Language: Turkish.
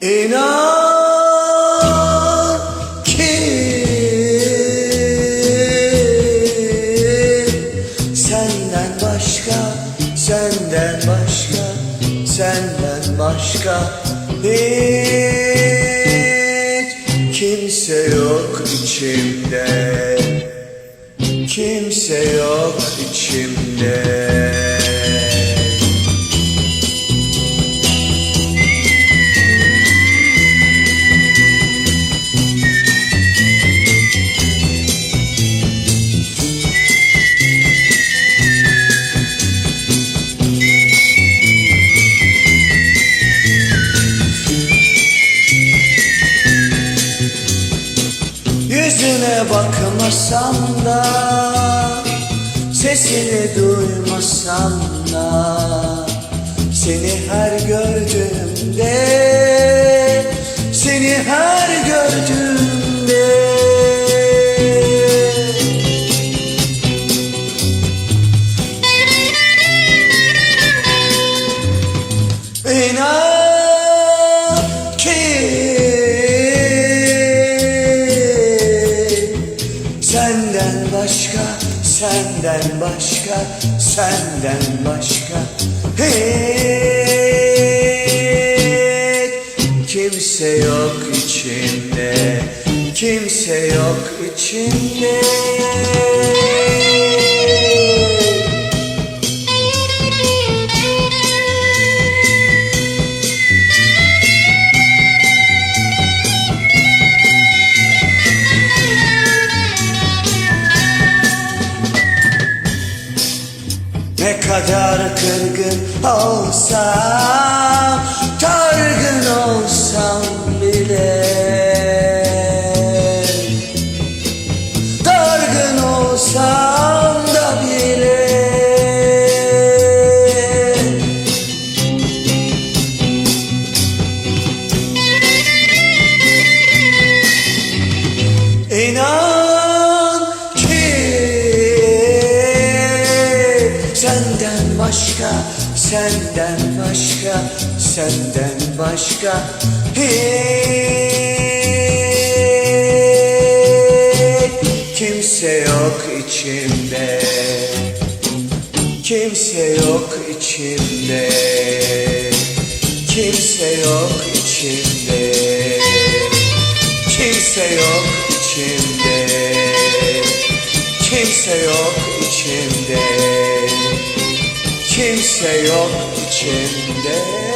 İnan ki senden başka, senden başka, senden başka hiç kimse yok içimde, kimse yok içimde. Yüzüne bakmasam da Sesini duymasam da Seni her gördüğümde senden başka, senden başka. Hiç kimse yok içimde, kimse yok içimde Ne kadar kırgın olsam Dargın olsam bile senden başka, senden başka hiç kimse yok içimde, kimse yok içimde, kimse yok içimde. Kimse yok içimde. Kimse yok içimde Kimse yok içimde